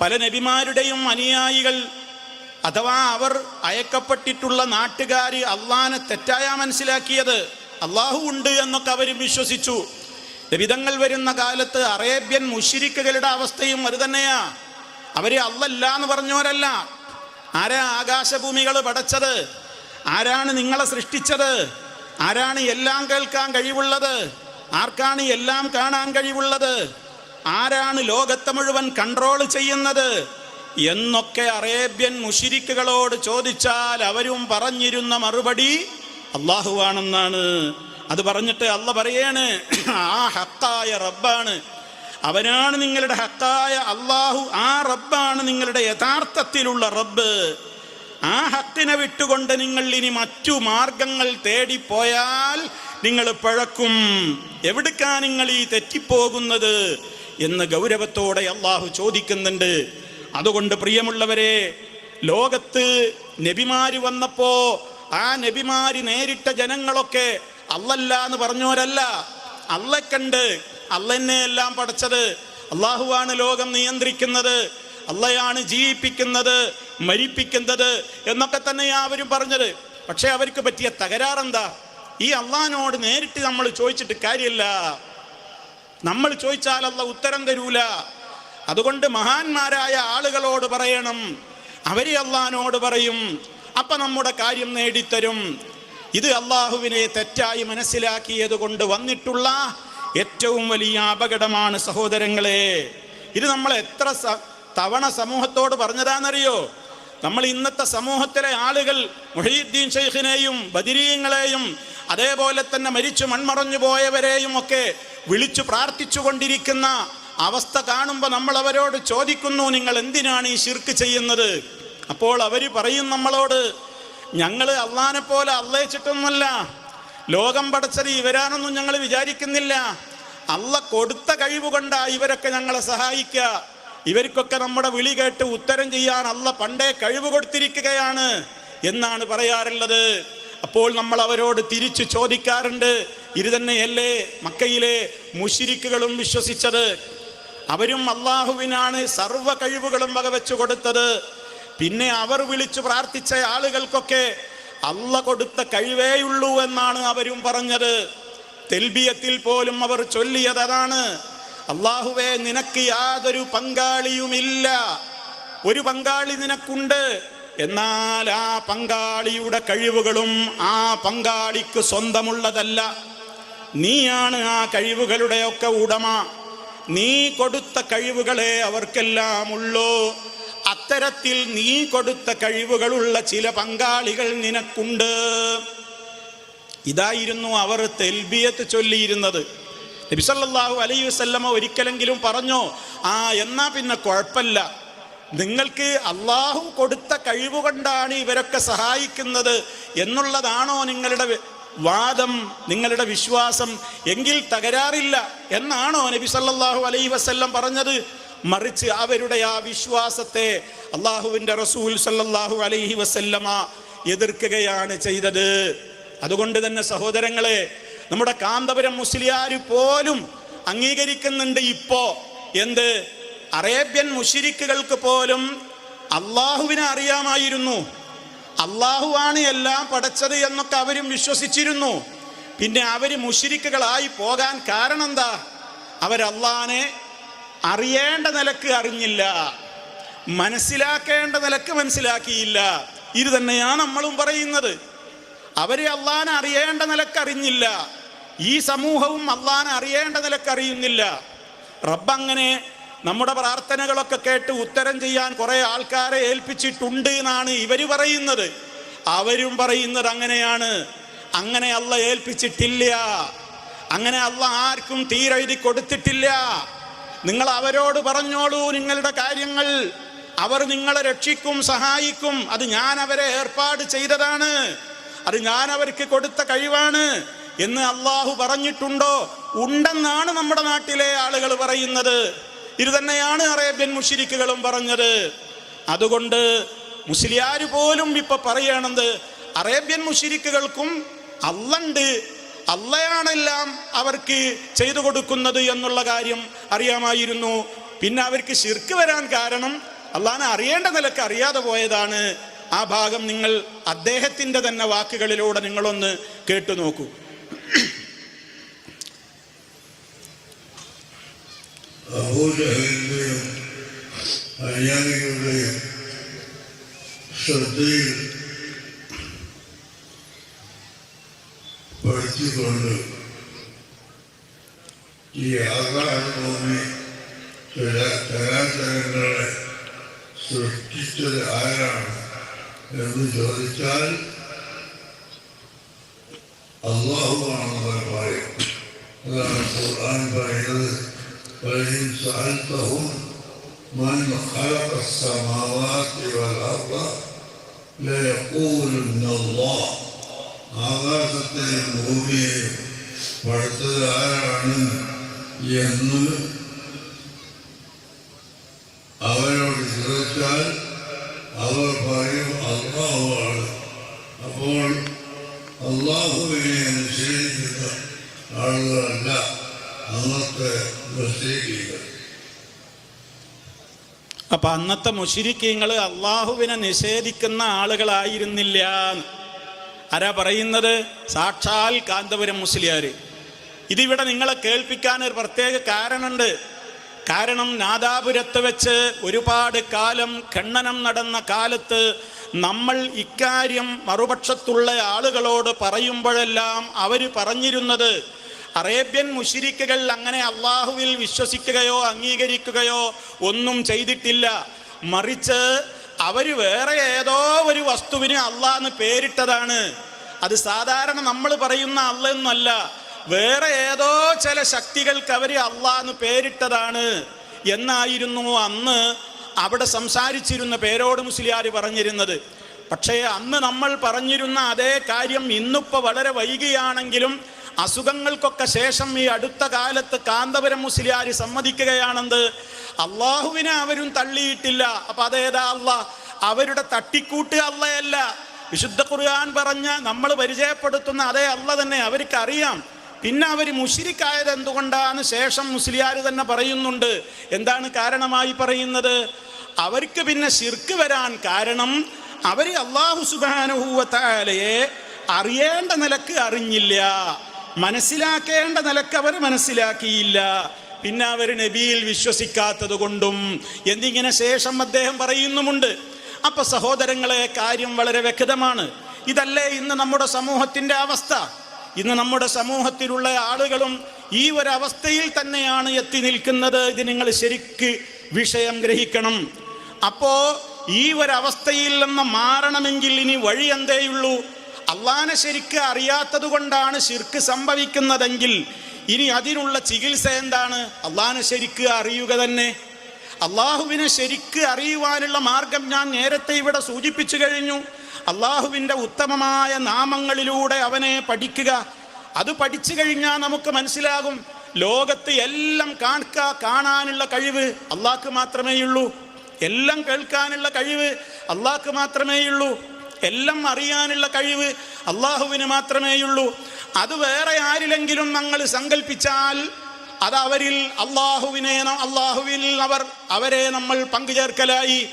പല നബിമാരുടെയും അനുയായികൾ അഥവാ അവർ അയക്കപ്പെട്ടിട്ടുള്ള നാട്ടുകാര് അള്ളാനെ തെറ്റായ മനസ്സിലാക്കിയത് അള്ളാഹു ഉണ്ട് എന്നൊക്കെ അവർ വിശ്വസിച്ചു. വിധങ്ങൾ വരുന്ന കാലത്ത് അറേബ്യൻ മുഷിരിക്കുകളുടെ അവസ്ഥയും അത് തന്നെയാ. അവർ അല്ലല്ല എന്ന് പറഞ്ഞവരല്ല. ആരാ ആകാശഭൂമികൾ പടച്ചത്? ആരാണ് നിങ്ങളെ സൃഷ്ടിച്ചത്? ആരാണ് എല്ലാം കേൾക്കാൻ കഴിവുള്ളത്? ആർക്കാണ് എല്ലാം കാണാൻ കഴിവുള്ളത്? ആരാണ് ലോകത്തെ മുഴുവൻ കൺട്രോൾ ചെയ്യുന്നത്? എന്നൊക്കെ അറേബ്യൻ മുഷിരിക്കുകളോട് ചോദിച്ചാൽ അവരും പറഞ്ഞിരുന്ന മറുപടി അള്ളാഹുവാണെന്നാണ്. അത് പറഞ്ഞിട്ട് അള്ള പറയാണ് ആ ഹക്കായ റബ്ബാണ്. അവനാണ് നിങ്ങളുടെ ഹക്കായ അള്ളാഹു. ആ റബ്ബാണ് നിങ്ങളുടെ യഥാർത്ഥത്തിലുള്ള റബ്ബ്. ആ ഹക്കിനെ വിട്ടുകൊണ്ട് നിങ്ങൾ ഇനി മറ്റു മാർഗങ്ങൾ തേടിപ്പോയാൽ നിങ്ങൾ പഴക്കും. എവിടുക്കാ നിങ്ങൾ ഈ തെറ്റിപ്പോകുന്നത്? എന്ന് ഗൗരവത്തോടെ അള്ളാഹു ചോദിക്കുന്നുണ്ട്. അതുകൊണ്ട് പ്രിയമുള്ളവരെ ലോകത്ത് നബിമാര് വന്നപ്പോ ആ നബിമാര് നേരിട്ട ജനങ്ങളൊക്കെ അല്ലല്ല എന്ന് പറഞ്ഞവരല്ല. അല്ലക്കണ്ട് കണ്ട് അല്ലെന്നെ എല്ലാം പഠിച്ചത് അള്ളാഹുവാണ് ലോകം നിയന്ത്രിക്കുന്നത്. അള്ളയാണ് ജീവിപ്പിക്കുന്നത് മരിപ്പിക്കുന്നത് എന്നൊക്കെ തന്നെയാ അവരും പറഞ്ഞത്. പക്ഷെ അവർക്ക് പറ്റിയ തകരാറെന്താ? ഈ അള്ളഹാനോട് നേരിട്ട് നമ്മൾ ചോദിച്ചിട്ട് കാര്യമില്ല. നമ്മൾ ചോദിച്ചാൽ ഉത്തരം തരൂല. അതുകൊണ്ട് മഹാന്മാരായ ആളുകളോട് പറയണം. അവരെ അള്ളഹാനോട് പറയും. അപ്പൊ നമ്മുടെ കാര്യം നേടിത്തരും. ഇത് അള്ളാഹുവിനെ തെറ്റായി മനസ്സിലാക്കിയത് കൊണ്ട് വന്നിട്ടുള്ള ഏറ്റവും വലിയ അപകടമാണ് സഹോദരങ്ങളെ. ഇത് നമ്മൾ എത്ര തവണ സമൂഹത്തോട് പറഞ്ഞതാണെന്നറിയോ? നമ്മൾ ഇന്നത്തെ സമൂഹത്തിലെ ആളുകൾ മുഹീദ്ദീൻ ഷെയ്ഖിനെയും ബദിരീങ്ങളെയും അതേപോലെ തന്നെ മരിച്ചു മൺമറഞ്ഞു പോയവരെയും ഒക്കെ വിളിച്ചു പ്രാർത്ഥിച്ചു കൊണ്ടിരിക്കുന്ന അവസ്ഥ കാണുമ്പോൾ നമ്മൾ അവരോട് ചോദിക്കുന്നു നിങ്ങൾ എന്തിനാണ് ഈ ശിർക്ക് ചെയ്യുന്നത്? അപ്പോൾ അവർ പറയും നമ്മളോട് ഞങ്ങൾ അള്ളാനെ പോലെ അള്ളയിച്ചിട്ടൊന്നുമല്ല. ലോകം പടച്ചത് ഇവരാനൊന്നും ഞങ്ങൾ വിചാരിക്കുന്നില്ല. അള്ള കൊടുത്ത കഴിവ് കൊണ്ടാ ഇവരൊക്കെ ഞങ്ങളെ സഹായിക്കുക ഇവർക്കൊക്കെ നമ്മുടെ വിളി കേട്ട് ഉത്തരം ചെയ്യാൻ അല്ല പണ്ടേ കഴിവ് കൊടുത്തിരിക്കുകയാണ് എന്നാണ് പറയാറുള്ളത്. അപ്പോൾ നമ്മൾ അവരോട് തിരിച്ചു ചോദിക്കാറുണ്ട് ഇത് തന്നെയല്ലേ മക്കയിലെ മുഷിരിക്കുകളും വിശ്വസിച്ചത്? അവരും അള്ളാഹുവിനാണ് സർവ കഴിവുകളും വകവെച്ചു കൊടുത്തത്. പിന്നെ അവർ വിളിച്ചു പ്രാർത്ഥിച്ച ആളുകൾക്കൊക്കെ അല്ല കൊടുത്ത കഴിവേയുള്ളൂ എന്നാണ് അവരും പറഞ്ഞത്. തെൽബിയത്തിൽ പോലും അവർ ചൊല്ലിയത് അതാണ്. അള്ളാഹുവേ നിനക്ക് യാതൊരു പങ്കാളിയുമില്ല. ഒരു പങ്കാളി നിനക്കുണ്ട്. എന്നാൽ ആ പങ്കാളിയുടെ കഴിവുകളും ആ പങ്കാളിക്ക് സ്വന്തമുള്ളതല്ല. നീയാണ് ആ കഴിവുകളുടെയൊക്കെ ഉടമ. നീ കൊടുത്ത കഴിവുകളെ അവർക്കെല്ലാം ഉള്ളോ അത്തരത്തിൽ നീ കൊടുത്ത കഴിവുകളുള്ള ചില പങ്കാളികൾ നിനക്കുണ്ട്. ഇതായിരുന്നു അവർ തെൽബിയത്ത് ചൊല്ലിയിരുന്നത്. നബിസല്ലാഹു അലൈഹി വസല്ലമ ഒരിക്കലെങ്കിലും പറഞ്ഞോ ആ എന്നാ പിന്നെ കുഴപ്പമില്ല. നിങ്ങൾക്ക് അള്ളാഹു കൊടുത്ത കഴിവ് കൊണ്ടാണ് ഇവരൊക്കെ സഹായിക്കുന്നത് എന്നുള്ളതാണോ നിങ്ങളുടെ വാദം നിങ്ങളുടെ വിശ്വാസം? എങ്കിൽ തകരാറില്ല എന്നാണോ നബി സല്ലാഹു അലൈഹി വസ്ല്ലം പറഞ്ഞത്? മറിച്ച് അവരുടെ ആ വിശ്വാസത്തെ അള്ളാഹുവിന്റെ റസൂൽ സല്ലാഹു അലൈഹി വസല്ലമ എതിർക്കുകയാണ് ചെയ്തത്. അതുകൊണ്ട് തന്നെ സഹോദരങ്ങളെ നമ്മുടെ കാന്തപുരം മുസ്ലിയാർ പോലും അംഗീകരിക്കുന്നുണ്ട് ഇപ്പോ. എന്ത്? അറേബ്യൻ മുഷിരിക്കുകൾക്ക് പോലും അള്ളാഹുവിനെ അറിയാമായിരുന്നു. അള്ളാഹുവാണ് എല്ലാം പടച്ചത് എന്നൊക്കെ അവരും വിശ്വസിച്ചിരുന്നു. പിന്നെ അവർ മുഷിരിക്കുകളായി പോകാൻ കാരണം എന്താ അവരല്ലാനെ അറിയേണ്ട നിലയ്ക്ക് അറിഞ്ഞില്ല. മനസ്സിലാക്കേണ്ട നിലയ്ക്ക് മനസ്സിലാക്കിയില്ല. ഇത് തന്നെയാണ് നമ്മളും പറയുന്നത്. അവരെ അള്ളാനെ അറിയേണ്ട നിലയ്ക്ക് അറിഞ്ഞില്ല. ഈ സമൂഹവും അള്ളാനെ അറിയേണ്ട നിലയ്ക്ക് അറിയുന്നില്ല. റബ്ബങ്ങനെ നമ്മുടെ പ്രാർത്ഥനകളൊക്കെ കേട്ട് ഉത്തരം ചെയ്യാൻ കുറെ ആൾക്കാരെ ഏൽപ്പിച്ചിട്ടുണ്ട് എന്നാണ് ഇവർ പറയുന്നത്. അവരും പറയുന്നത് അങ്ങനെയാണ്. അങ്ങനെ അല്ല ഏൽപ്പിച്ചിട്ടില്ല. അങ്ങനെ അല്ല ആർക്കും തീരെഴുതി കൊടുത്തിട്ടില്ല. നിങ്ങൾ അവരോട് പറഞ്ഞോളൂ നിങ്ങളുടെ കാര്യങ്ങൾ. അവർ നിങ്ങളെ രക്ഷിക്കും സഹായിക്കും. അത് ഞാൻ അവരെ ഏർപ്പാട് ചെയ്തതാണ്. അത് ഞാൻ അവർക്ക് കൊടുത്ത കഴിവാണ് എന്ന് അള്ളാഹു പറഞ്ഞിട്ടുണ്ടോ? ഉണ്ടെന്നാണ് നമ്മുടെ നാട്ടിലെ ആളുകൾ പറയുന്നത്. ഇത് തന്നെയാണ് അറേബ്യൻ മുഷിരിക്കുകളും പറഞ്ഞത്. അതുകൊണ്ട് മുസ്ലിയാർ പോലും ഇപ്പൊ പറയണത് അറേബ്യൻ മുഷിരിക്കുകൾക്കും അല്ലണ്ട് അല്ലയാണെല്ലാം അവർക്ക് ചെയ്തു കൊടുക്കുന്നത് എന്നുള്ള കാര്യം അറിയാമായിരുന്നു. പിന്നെ അവർക്ക് ശിർക്ക് വരാൻ കാരണം അള്ളാഹിനെ അറിയേണ്ട നിലയ്ക്ക് അറിയാതെ പോയതാണ്. ആ ഭാഗം നിങ്ങൾ അദ്ദേഹത്തിന്റെ തന്നെ വാക്കുകളിലൂടെ നിങ്ങളൊന്ന് കേട്ടു നോക്കൂ. അബൂജഹലിന്റെയും അനുയായികളുടെയും ശ്രദ്ധയിൽ പഠിച്ചുകൊണ്ട് ഈ ആകാശഭൂമി ചില ചരാചരങ്ങളെ സൃഷ്ടിച്ചത് ആരാണ് എന്ന് ചോദിച്ചാൽ അള്ളാഹുവാണെന്ന് പറയും. അതാണ് ഖുർആൻ പറയുന്നത്. فإن سألتهم من خلق السماوات والأرض ليقولن الله ആകാശത്തെയും ഭൂമിയെയും പടുത്തത് ആരാണ് എന്ന് അവരോട് ചോദിച്ചാൽ അവർ പറയും അള്ളാഹുവാണ് അപ്പോൾ അള്ളാഹുവിനെ നിഷേധിക്കുന്ന ആളുകളല്ല അപ്പൊ അന്നത്തെ മുഷിരിക്കീങ്ങൾ അള്ളാഹുവിനെ നിഷേധിക്കുന്ന ആളുകളായിരുന്നില്ല. ആരാ പറയുന്നത്? സാക്ഷാൽ കാന്തപുരം മുസ്ലിയാർ ഇതിവിടെ നിങ്ങളെ കേൾപ്പിക്കാൻ ഒരു പ്രത്യേക കാരണമുണ്ട്. കാരണം നാദാപുരത്ത് വെച്ച് ഒരുപാട് കാലം ഖണ്ഡനം നടന്ന കാലത്ത് നമ്മൾ ഇക്കാര്യം മറുപക്ഷത്തുള്ള ആളുകളോട് പറയുമ്പോഴെല്ലാം അവർ പറഞ്ഞിരുന്നത് അറേബ്യൻ മുഷിരിക്കുകൾ അങ്ങനെ അള്ളാഹുവിൽ വിശ്വസിക്കുകയോ അംഗീകരിക്കുകയോ ഒന്നും ചെയ്തിട്ടില്ല. മറിച്ച് അവർ വേറെ ഏതോ ഒരു വസ്തുവിന് അള്ളാന്ന് പേരിട്ടതാണ്. അത് സാധാരണ നമ്മൾ പറയുന്ന അള്ളയൊന്നല്ല വേറെ ഏതോ ചില ശക്തികൾക്ക് അവർ അള്ളാന്ന് പേരിട്ടതാണ്. എന്നായിരുന്നു അന്ന് അവിടെ സംസാരിച്ചിരുന്ന പേരോട് മുസ്ലിയാർ പറഞ്ഞിരുന്നത്. പക്ഷേ അന്ന് നമ്മൾ പറഞ്ഞിരുന്ന അതേ കാര്യം ഇന്നിപ്പോൾ വളരെ വൈകിയാണെങ്കിലും അസുഖങ്ങൾക്കൊക്കെ ശേഷം ഈ അടുത്ത കാലത്ത് കാന്തപുരം മുസ്ലിയാർ സമ്മതിക്കുകയാണെന്ന് അള്ളാഹുവിനെ അവരും തള്ളിയിട്ടില്ല. അപ്പൊ അതേതാ അല്ല അവരുടെ തട്ടിക്കൂട്ട് അല്ലയല്ല വിശുദ്ധ ഖുർആൻ പറഞ്ഞ നമ്മൾ പരിചയപ്പെടുത്തുന്ന അതേ അല്ല തന്നെ അവർക്ക് അറിയാം പിന്നെ അവർ മുഷിരിക്കായത് എന്തുകൊണ്ടാണ്? ശേഷം മുസ്ലിയാർ തന്നെ പറയുന്നുണ്ട്. എന്താണ് കാരണമായി പറയുന്നത്? അവർക്ക് പിന്നെ ശിർക്ക് വരാൻ കാരണം അവർ അള്ളാഹു സുബാനുഭൂവത്താലയെ അറിയേണ്ട നിലയ്ക്ക് അറിഞ്ഞില്ല. മനസ്സിലാക്കേണ്ട നിലയ്ക്ക് അവർ മനസ്സിലാക്കിയില്ല. പിന്നെ അവർ നബിയിൽ വിശ്വസിക്കാത്തത് കൊണ്ടും എന്നിങ്ങനെ ശേഷം അദ്ദേഹം പറയുന്നുമുണ്ട്. അപ്പൊ സഹോദരങ്ങളെ കാര്യം വളരെ വ്യക്തമാണ്. ഇതല്ലേ ഇന്ന് നമ്മുടെ സമൂഹത്തിന്റെ അവസ്ഥ? ഇന്ന് നമ്മുടെ സമൂഹത്തിലുള്ള ആളുകളും ഈ ഒരു അവസ്ഥയിൽ തന്നെയാണ് എത്തി നിൽക്കുന്നത്. ഇത് നിങ്ങൾ ശരിക്ക് വിഷയം ഗ്രഹിക്കണം. അപ്പോ ഈ ഒരവസ്ഥയിൽ നിന്ന് മാറണമെങ്കിൽ ഇനി വഴി എന്തേയുള്ളൂ? അള്ളാനെ ശരിക്ക് അറിയാത്തത് കൊണ്ടാണ് ശിർക്ക് സംഭവിക്കുന്നതെങ്കിൽ ഇനി അതിനുള്ള ചികിത്സ എന്താണ്? അള്ളാനെ ശരിക്ക് അറിയുക തന്നെ. അള്ളാഹുവിനെ ശരിക്ക് അറിയുവാനുള്ള മാർഗം ഞാൻ നേരത്തെ ഇവിടെ സൂചിപ്പിച്ചു കഴിഞ്ഞു. അള്ളാഹുവിന്റെ ഉത്തമമായ നാമങ്ങളിലൂടെ അവനെ പഠിക്കുക. അത് പഠിച്ചു കഴിഞ്ഞാൽ നമുക്ക് മനസ്സിലാകും ലോകത്ത് എല്ലാം കാണിക്ക കാണാനുള്ള കഴിവ് അള്ളാഹ്ക്ക് മാത്രമേയുള്ളൂ. എല്ലാം കേൾക്കാനുള്ള കഴിവ് അള്ളാഹ്ക്ക് മാത്രമേ ഉള്ളൂ എല്ലാം അറിയാനുള്ള കഴിവ് അള്ളാഹുവിന് മാത്രമേയുള്ളൂ. അത് വേറെ ആരിലെങ്കിലും നമ്മൾ സങ്കല്പിച്ചാൽ അത് അവരിൽ അള്ളാഹുവിനെ അള്ളാഹുവിൽ അവർ അവരെ നമ്മൾ പങ്കുചേർക്കലായി.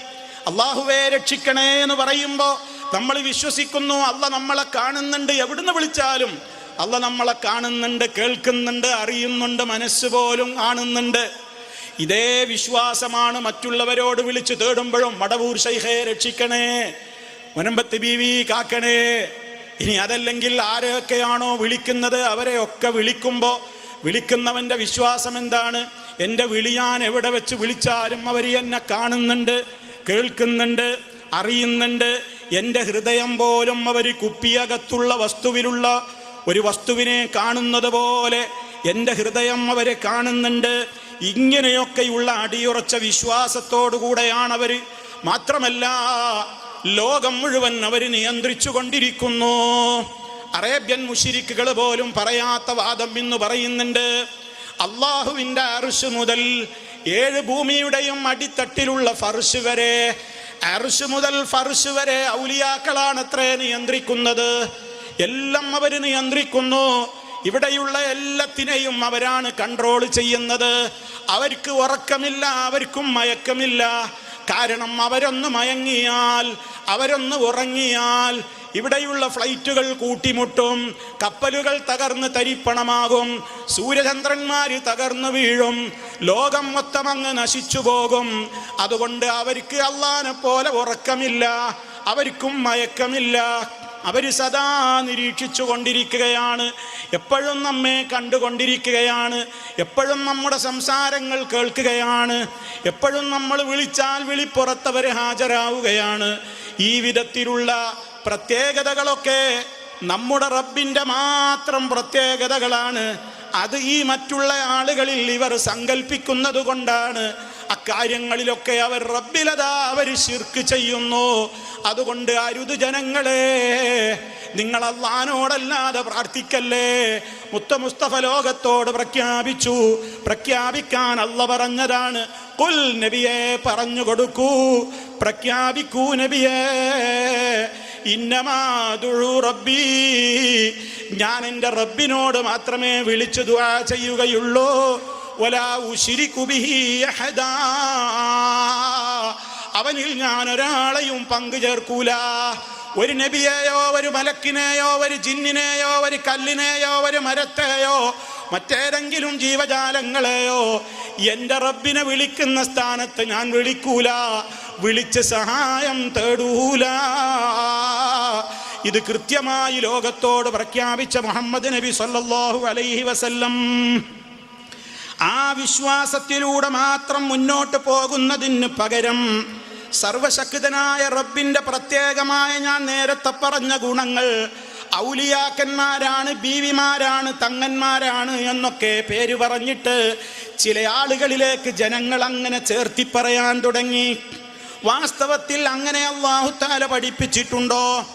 അള്ളാഹുവെ രക്ഷിക്കണേ എന്ന് പറയുമ്പോൾ നമ്മൾ വിശ്വസിക്കുന്നു അല്ല നമ്മളെ കാണുന്നുണ്ട് എവിടുന്ന് വിളിച്ചാലും അല്ല നമ്മളെ കാണുന്നുണ്ട് കേൾക്കുന്നുണ്ട് അറിയുന്നുണ്ട് മനസ്സ് പോലും കാണുന്നുണ്ട്. ഇതേ വിശ്വാസമാണ് മറ്റുള്ളവരോട് വിളിച്ചു തേടുമ്പോഴും മടവൂർ ശൈഖേ രക്ഷിക്കണേ. മുനമ്പത്ത് ബീവി കാക്കണേ. ഇനി അതല്ലെങ്കിൽ ആരെയൊക്കെയാണോ വിളിക്കുന്നത്? അവരെ ഒക്കെ വിളിക്കുമ്പോൾ വിളിക്കുന്നവന്റെ വിശ്വാസം എന്താണ്? എന്റെ വിളി ഞാൻ എവിടെ വെച്ച് വിളിച്ചാലും അവർ എന്നെ കാണുന്നുണ്ട് കേൾക്കുന്നുണ്ട് അറിയുന്നുണ്ട്. എന്റെ ഹൃദയം പോലും അവർ കുപ്പിയകത്തുള്ള വസ്തുവിലുള്ള ഒരു വസ്തുവിനെ കാണുന്നത് പോലെ എന്റെ ഹൃദയം അവരെ കാണുന്നുണ്ട്. ഇങ്ങനെയൊക്കെയുള്ള അടിയുറച്ച വിശ്വാസത്തോടു കൂടെയാണ് അവർ മാത്രമല്ല ലോകം മുഴുവൻ അവർ നിയന്ത്രിച്ചു കൊണ്ടിരിക്കുന്നു. അറേബ്യൻ മുഷിരിക്കുകൾ പോലും പറയാത്ത വാദം എന്ന് പറയുന്നുണ്ട്. അള്ളാഹുവിന്റെ അർഷ് മുതൽ ഏഴ് ഭൂമിയുടെയും അടിത്തട്ടിലുള്ള ഫർഷ് വരെ അർഷ് മുതൽ ഫർഷ് വരെ ഔലിയാക്കളാണ് ഔലിയാക്കളാണത്രേ നിയന്ത്രിക്കുന്നത്. എല്ലാം അവർ നിയന്ത്രിക്കുന്നു. ഇവിടെയുള്ള എല്ലാത്തിനെയും അവരാണ് കൺട്രോൾ ചെയ്യുന്നത്. അവർക്ക് ഉറക്കമില്ല അവർക്കും മയക്കമില്ല. കാരണം അവരൊന്ന് മയങ്ങിയാൽ അവരൊന്ന് ഉറങ്ങിയാൽ ഇവിടെയുള്ള ഫ്ലൈറ്റുകൾ കൂട്ടിമുട്ടും കപ്പലുകൾ തകർന്ന് തരിപ്പണമാകും സൂര്യചന്ദ്രന്മാർ തകർന്നു വീഴും ലോകം മൊത്തം അങ്ങ് നശിച്ചു പോകും. അതുകൊണ്ട് അവർക്ക് അള്ളാനെ പോലെ ഉറക്കമില്ല അവർക്കും മയക്കമില്ല. അവർ സദാ നിരീക്ഷിച്ചു കൊണ്ടിരിക്കുകയാണ് എപ്പോഴും നമ്മെ കണ്ടുകൊണ്ടിരിക്കുകയാണ്. എപ്പോഴും നമ്മുടെ സംസാരങ്ങൾ കേൾക്കുകയാണ്. എപ്പോഴും നമ്മൾ വിളിച്ചാൽ വിളിപ്പുറത്തവർ ഹാജരാവുകയാണ്. ഈ വിധത്തിലുള്ള പ്രത്യേകതകളൊക്കെ നമ്മുടെ റബ്ബിന്റെ മാത്രം പ്രത്യേകതകളാണ്. അത് ഈ മറ്റുള്ള ആളുകളിൽ ഇവർ സങ്കല്പിക്കുന്നത് കൊണ്ടാണ് അക്കാര്യങ്ങളിലൊക്കെ അവർ റബ്ബിലതാ അവർ ശിർക്ക് ചെയ്യുന്നു. അതുകൊണ്ട് അരുത് ജനങ്ങളെ നിങ്ങൾ അള്ളഹാനോടല്ലാതെ പ്രാർത്ഥിക്കല്ലേ? മുത്ത മുസ്തഫ ലോകത്തോട് പ്രഖ്യാപിച്ചു. പ്രഖ്യാപിക്കാൻ അല്ല പറഞ്ഞതാണ്. കുൽ നബിയെ പറഞ്ഞു കൊടുക്കൂ. പ്രഖ്യാപിക്കൂ നബിയേ. ഇന്നമാതുഴു റബ്ബി. ഞാൻ എന്റെ റബ്ബിനോട് മാത്രമേ വിളിച്ചു ദുആ ചെയ്യുകയുള്ളൂ. അവനിൽ ഞാൻ ഒരാളെയും പങ്കു ചേർക്കൂല. ഒരു നബിയെയോ ഒരു മലക്കിനെയോ ഒരു ജിന്നിനെയോ ഒരു കല്ലിനെയോ ഒരു മരത്തെയോ മറ്റേതെങ്കിലും ജീവജാലങ്ങളെയോ എന്റെ റബ്ബിനെ വിളിക്കുന്ന സ്ഥാനത്ത് ഞാൻ വിളിക്കൂല. വിളിച്ച് സഹായം തേടൂല. ഇത് കൃത്യമായി ലോകത്തോട് പ്രഖ്യാപിച്ച മുഹമ്മദ് നബി സല്ലാഹു അലൈഹി വസല്ലം. ആ വിശ്വാസത്തിലൂടെ മാത്രം മുന്നോട്ട് പോകുന്നതിന് പകരം സർവശക്തനായ റബ്ബിന്റെ പ്രത്യേകമായ ഞാൻ നേരത്തെ പറഞ്ഞ ഗുണങ്ങൾ ഔലിയാക്കന്മാരാണ് ബീവിമാരാണ് തങ്ങന്മാരാണ് എന്നൊക്കെ പേര് പറഞ്ഞിട്ട് ചില ആളുകളിലേക്ക് ജനങ്ങൾ അങ്ങനെ ചേർത്തി പറയാൻ തുടങ്ങി. വാസ്തവത്തിൽ അങ്ങനെ അള്ളാഹുത്താല പഠിപ്പിച്ചിട്ടുണ്ടോ?